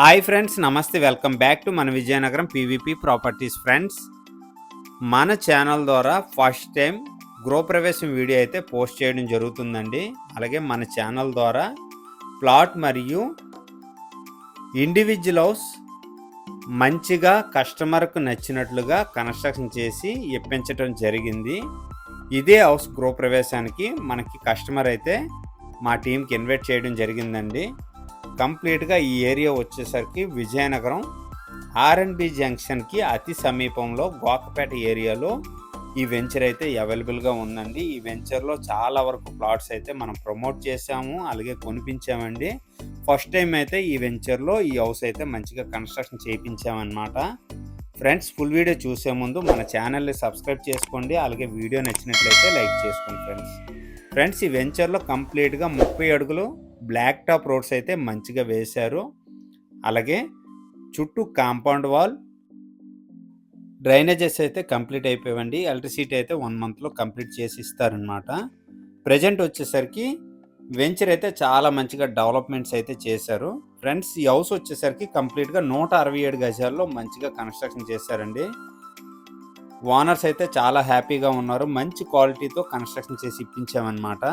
Hi friends నమస్తే welcome back to మన Vizianagaram PVP properties friends మన ఛానల్ ద్వారా ఫస్ట్ టైం గృహప్రవేశం వీడియో అయితే పోస్ట్ చేయడం జరుగుతుందండి. అలాగే మన ఛానల్ ద్వారా ప్లాట్ మరియు ఇండివిజువల్ హౌస్ మంచిగా కస్టమర్కు నచ్చినట్లుగా కన్స్ట్రక్షన్ చేసి ఇప్పించడం జరిగింది. ఇదే హౌస్ గృహప్రవేశానికి మనకి కస్టమర్ అయితే మా టీంకి ఇన్వైట్ చేయడం జరిగిందండి. కంప్లీట్గా ఈ ఏరియా వచ్చేసరికి విజయనగరం ఆర్ఎన్బి జంక్షన్కి అతి సమీపంలో గోకపేట ఏరియాలో ఈ వెంచర్ అయితే అవైలబుల్గా ఉందండి. ఈ వెంచర్లో చాలా వరకు ప్లాట్స్ అయితే మనం ప్రమోట్ చేసాము అలాగే కొనిపించామండి. ఫస్ట్ టైం అయితే ఈ వెంచర్లో ఈ హౌస్ అయితే మంచిగా కన్స్ట్రక్షన్ చేయించామన్నమాట. ఫ్రెండ్స్ ఫుల్ వీడియో చూసే ముందు మన ఛానల్ని సబ్స్క్రైబ్ చేసుకోండి అలాగే వీడియో నచ్చినట్లయితే లైక్ చేసుకోండి ఫ్రెండ్స్. ఫ్రెండ్స్ ఈ వెంచర్లో కంప్లీట్గా ముప్పై అడుగులు బ్లాక్ టాప్ రోడ్స్ అయితే మంచిగా వేశారు. అలాగే చుట్టూ కాంపౌండ్ వాల్ డ్రైనేజెస్ అయితే కంప్లీట్ అయిపోయాయండి. ఎలక్ట్రిసిటీ అయితే వన్ మంత్లో కంప్లీట్ చేసి ఇస్తారనమాట ప్రజెంట్ వచ్చేసరికి వెంచర్ అయితే చాలా మంచిగా డెవలప్మెంట్స్ అయితే చేశారు. ఫ్రెండ్స్ ఈ హౌస్ వచ్చేసరికి కంప్లీట్గా నూట అరవై ఏడు గజాల్లో మంచిగా కన్స్ట్రక్షన్ చేశారండి. ఓనర్స్ అయితే చాలా హ్యాపీగా ఉన్నారు. మంచి క్వాలిటీతో కన్స్ట్రక్షన్ చేసి ఇప్పించామన్నమాట.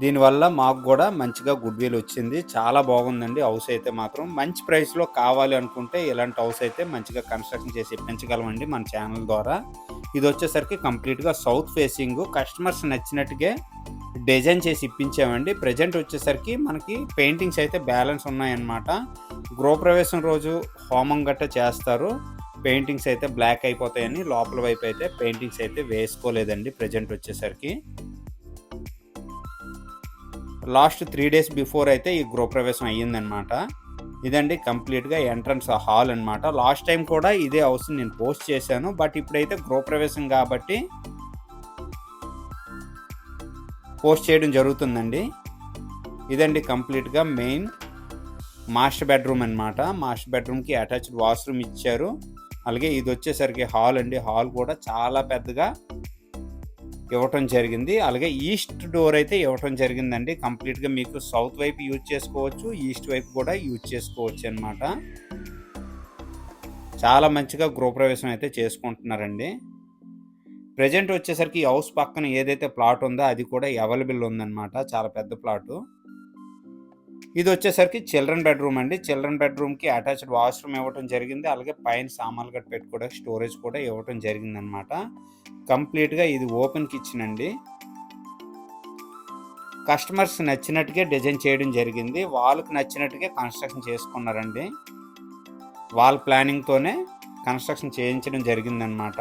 దీనివల్ల మాకు కూడా మంచిగా గుడ్ విల్ వచ్చింది. చాలా బాగుందండి. హౌస్ అయితే మాత్రం మంచి ప్రైస్లో కావాలి అనుకుంటే ఇలాంటి హౌస్ అయితే మంచిగా కన్స్ట్రక్షన్ చేసి ఇప్పించగలమండి మన ఛానల్ ద్వారా. ఇది వచ్చేసరికి కంప్లీట్గా సౌత్ ఫేసింగ్ కస్టమర్స్ నచ్చినట్టుగా డిజైన్ చేసి ఇప్పించామండి. ప్రజెంట్ వచ్చేసరికి మనకి పెయింటింగ్స్ అయితే బ్యాలెన్స్ ఉన్నాయన్నమాట. గృహప్రవేశం రోజు హోమం గట్ట చేస్తారు. పెయింటింగ్స్ అయితే బ్లాక్ అయిపోతాయని లోపల వైపు అయితే పెయింటింగ్స్ అయితే వేసుకోలేదండి ప్రజెంట్ వచ్చేసరికి. లాస్ట్ త్రీ డేస్ బిఫోర్ అయితే ఈ గృహప్రవేశం అయ్యిందనమాట ఇదండి కంప్లీట్గా ఎంట్రన్స్ హాల్ అనమాట లాస్ట్ టైం కూడా ఇదే హౌస్ నేను పోస్ట్ చేశాను. బట్ ఇప్పుడైతే గృహప్రవేశం కాబట్టి పోస్ట్ చేయడం జరుగుతుందండి. ఇదండి కంప్లీట్గా మెయిన్ మాస్టర్ బెడ్రూమ్ అనమాట మాస్టర్ బెడ్రూమ్కి అటాచ్డ్ వాష్రూమ్ ఇచ్చారు. అలాగే ఇది వచ్చేసరికి హాల్ అండి. హాల్ కూడా చాలా పెద్దగా ఇవ్వటం జరిగింది. అలాగే ఈస్ట్ డోర్ అయితే ఇవ్వటం జరిగిందండి. కంప్లీట్గా మీకు సౌత్ వైపు యూజ్ చేసుకోవచ్చు ఈస్ట్ వైపు కూడా యూజ్ చేసుకోవచ్చు అనమాట చాలా మంచిగా గృహప్రవేశం అయితే చేసుకుంటున్నారండి. ప్రజెంట్ వచ్చేసరికి హౌస్ పక్కన ఏదైతే ప్లాట్ ఉందో అది కూడా అవైలబుల్ ఉందన్నమాట. చాలా పెద్ద ప్లాటు. ఇది వచ్చేసరికి చిల్డ్రన్ బెడ్రూమ్ అండి. చిల్డ్రన్ బెడ్రూమ్కి అటాచ్డ్ వాష్రూమ్ ఇవ్వటం జరిగింది. అలాగే పైన సామాన్లు గట్ట పెట్టుకోవడానికి స్టోరేజ్ కూడా ఇవ్వటం జరిగింది అనమాట కంప్లీట్గా ఇది ఓపెన్ కిచెన్ అండి. కస్టమర్స్ నచ్చినట్టుగా డిజైన్ చేయడం జరిగింది. వాళ్ళకి నచ్చినట్టుగా కన్స్ట్రక్షన్ చేసుకున్నారండి. వాళ్ళ ప్లానింగ్తోనే కన్స్ట్రక్షన్ చేయించడం జరిగిందనమాట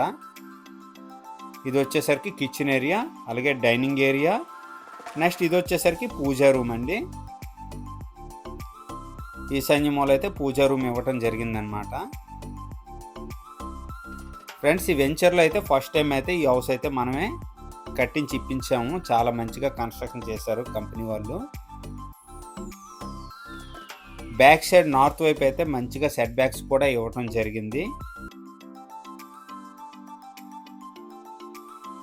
ఇది వచ్చేసరికి కిచెన్ ఏరియా అలాగే డైనింగ్ ఏరియా. నెక్స్ట్ ఇది వచ్చేసరికి పూజా రూమ్ అండి. ఈశాన్య మూల అయితే పూజా రూమ్ ఇవ్వటం జరిగిందనమాట ఫ్రెండ్స్ ఈ వెంచర్లో అయితే ఫస్ట్ టైం అయితే ఈ హౌస్ అయితే మనమే కట్టించి ఇప్పించాము. చాలా మంచిగా కన్స్ట్రక్షన్ చేశారు కంపెనీ వాళ్ళు. బ్యాక్ సైడ్ నార్త్ వైపు అయితే మంచిగా సెట్ బ్యాక్స్ కూడా ఇవ్వటం జరిగింది.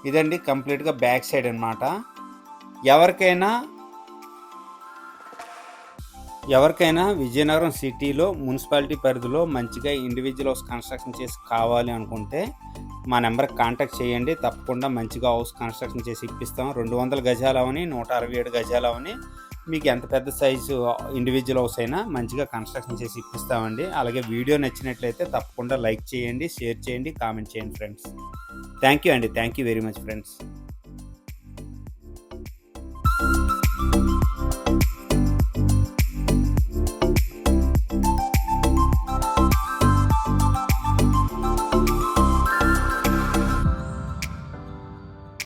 ఇదండి కంప్లీట్గా బ్యాక్ సైడ్ అనమాట ఎవరికైనా ఎవరికైనా విజయనగరం సిటీలో మున్సిపాలిటీ పరిధిలో మంచిగా ఇండివిజువల్ హౌస్ కన్స్ట్రక్షన్ చేసి కావాలి అనుకుంటే మా నెంబర్కి కాంటాక్ట్ చేయండి. తప్పకుండా మంచిగా హౌస్ కన్స్ట్రక్షన్ చేసి ఇప్పిస్తాం. రెండు వందల గజాలు అవని నూట అరవై ఏడు గజాలు అవని మీకు ఎంత పెద్ద సైజు ఇండివిజువల్ హౌస్ అయినా మంచిగా కన్స్ట్రక్షన్ చేసి ఇప్పిస్తామండి. అలాగే వీడియో నచ్చినట్లయితే తప్పకుండా లైక్ చేయండి షేర్ చేయండి కామెంట్ చేయండి ఫ్రెండ్స్. థ్యాంక్ యూ అండి. Thank you very much friends